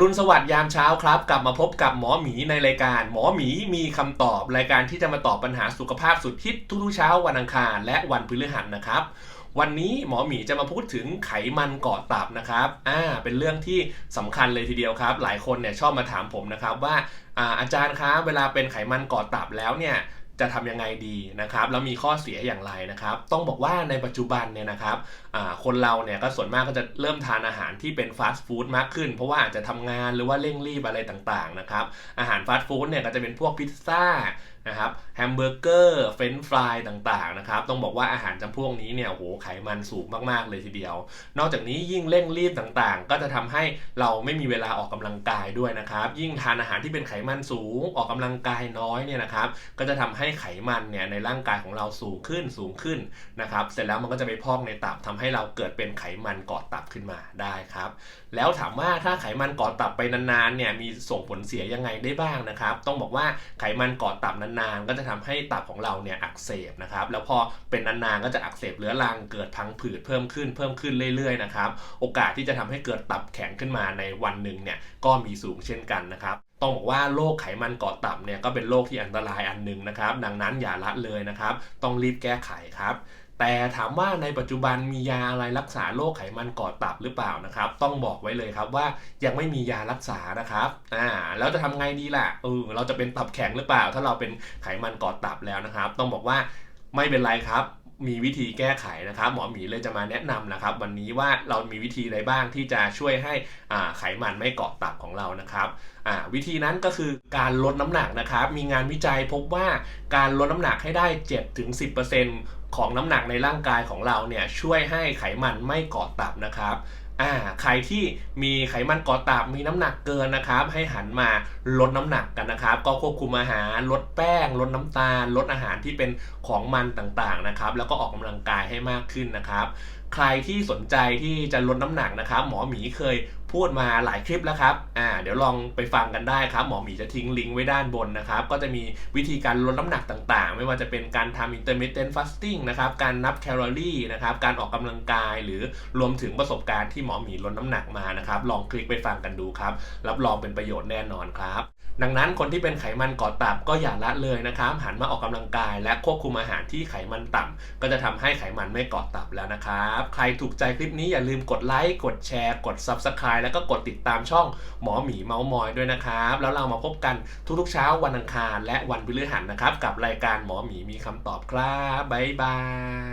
รุณสวัสดิ์ยามเช้าครับ กลับมาพบกับหมอหมีในรายการ หมอหมีมีคำตอบรายการที่จะมาตอบปัญหาสุขภาพสุดฮิตทุกๆเช้าวันอังคารและวันพฤหัสนะครับ วันนี้หมอหมีจะมาพูดถึงไขมันเกาะตับนะครับอ่าเป็นเรื่องที่สำคัญเลยทีเดียวครับ หลายคนเนี่ยชอบมาถามผมนะครับว่าอ่าอาจารย์ครับเวลาเป็นไขมันเกาะตับแล้วเนี่ย จะทำยังไงดีนะครับ แล้วมีข้อเสียอย่างไรนะครับ ต้องบอกว่าในปัจจุบันเนี่ยนะครับคนเราเนี่ยก็ส่วนมากก็จะเริ่มทานอาหารที่เป็นฟาสต์ฟู้ดมากขึ้น เพราะว่าอาจจะทำงานหรือว่าเร่งรีบอะไรต่างๆนะครับ อาหารฟาสต์ฟู้ดเนี่ยก็จะเป็นพวกพิซซ่า นะครับแฮมเบอร์เกอร์เฟรนช์ฟรายต่างๆนะครับต้องบอกว่าอาหารจำพวกนี้เนี่ยโอ้โหไขมันสูงมากๆเลยทีเดียว นอกจากนี้ยิ่งเร่งรีบต่างๆ ก็จะทำให้เราไม่มีเวลาออกกำลังกายด้วยนะครับ ยิ่งทานอาหารที่เป็นไขมันสูงออกกำลังกายน้อยเนี่ยนะครับก็จะทำให้ไขมันเนี่ยในร่างกายของเราสูงขึ้นสูงขึ้นนะครับเสร็จแล้วมันก็จะไปพอกในตับทำให้เราเกิดเป็นไขมันเกาะตับขึ้นมาได้ครับแล้วถามว่าถ้าไขมันเกาะตับไปนานๆเนี่ยมีส่งผลเสียยังไงได้บ้างนะครับ ต้องบอกว่าไขมันเกาะตับนานๆก็จะทำให้ตับของเราเนี่ยอักเสบนะครับแล้วพอเป็นนานๆก็จะอักเสบเรื้อรังเกิดพังผืดเพิ่มขึ้นเพิ่มขึ้นเรื่อยๆนะครับโอกาสที่จะทำให้เกิดตับแข็งขึ้นมาในวันหนึ่งเนี่ยก็มีสูงเช่นกันนะครับต้องบอกว่าโรคไขมันเกาะตับเนี่ยก็เป็นโรคที่อันตรายอันหนึ่งนะครับ ดังนั้นอย่าละเลยนะครับ ต้องรีบแก้ไขครับ แต่ถามว่าในปัจจุบันมียาอะไรรักษาโรคไขมันเกาะตับหรือเปล่านะครับ ต้องบอกไว้เลยครับว่ายังไม่มียารักษานะครับอ่าแล้วจะทำไงดีล่ะเออเราจะเป็นตับแข็งหรือเปล่า ถ้าเราเป็นไขมันเกาะตับแล้วนะครับ ต้องบอกว่าไม่เป็นไรครับ มีวิธีแก้ไขนะครับ หมอหมีเลยจะมาแนะนำนะครับ วันนี้ว่าเรามีวิธีอะไรบ้างที่จะช่วยให้อ่าไขมันไม่เกาะตับของเรานะครับอ่าวิธีนั้นก็คือการลดน้ำหนักนะครับ มีงานวิจัยพบว่าการลดน้ำหนักให้ได้ 7-10%ของน้ำหนักในร่างกายของเราเนี่ยช่วยให้ไขมันไม่เกาะตับนะครับ อ่าใครที่มีไขมันเกาะตับมีน้ำหนักเกินนะครับ ให้หันมาลดน้ำหนักกันนะครับ ก็ควบคุมอาหารลดแป้ง ลดน้ำตาล ลดอาหารที่เป็นของมันต่างๆนะครับ แล้วก็ออกกำลังกายให้มากขึ้นนะครับใครที่สนใจที่จะลดน้ำหนักนะครับ หมอหมีเคยพูดมาหลายคลิปแล้วครับ อ่า เดี๋ยวลองไปฟังกันได้ครับ หมอหมีจะทิ้งลิงก์ไว้ด้านบนนะครับ ก็จะมีวิธีการลดน้ำหนักต่างๆ ไม่ว่าจะเป็นการทำ intermittent fasting นะครับ การนับแคลอรี่นะครับ การออกกำลังกาย หรือรวมถึงประสบการณ์ที่หมอหมีลดน้ำหนักมานะครับ ลองคลิกไปฟังกันดูครับ รับรองเป็นประโยชน์แน่นอนครับ ดังนั้นคนที่เป็นไขมันเกาะตับก็อย่าละเลยนะครับ หันมาออกกำลังกาย และควบคุมอาหารที่ไขมันต่ำก็จะทำให้ไขมันไม่เกาะตับแล้วนะครับ ใครถูกใจคลิปนี้อย่าลืมกดไลค์กดแชร์ กด Subscribe แล้วก็กดติดตามช่องหมอหมีเมาส์มอยด้วยนะครับ แล้วเรามาพบกันทุกๆเช้าวันอังคาร และวันพฤหัสนะครับ กับรายการหมอหมีมีคำตอบครับบ๊ายบาย